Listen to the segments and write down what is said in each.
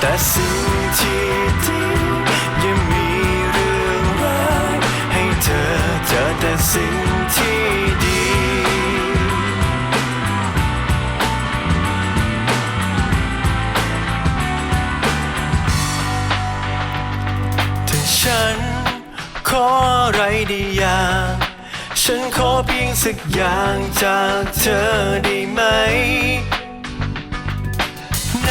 แต่สิ่งที่ดียังมีเรื่องร้ายให้เธอเจอแต่สิ่งที่ดีถ้าฉันขออะไรได้อย่างฉันขอเพียงสักอย่างจากเธอได้ไหมใน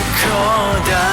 to call down.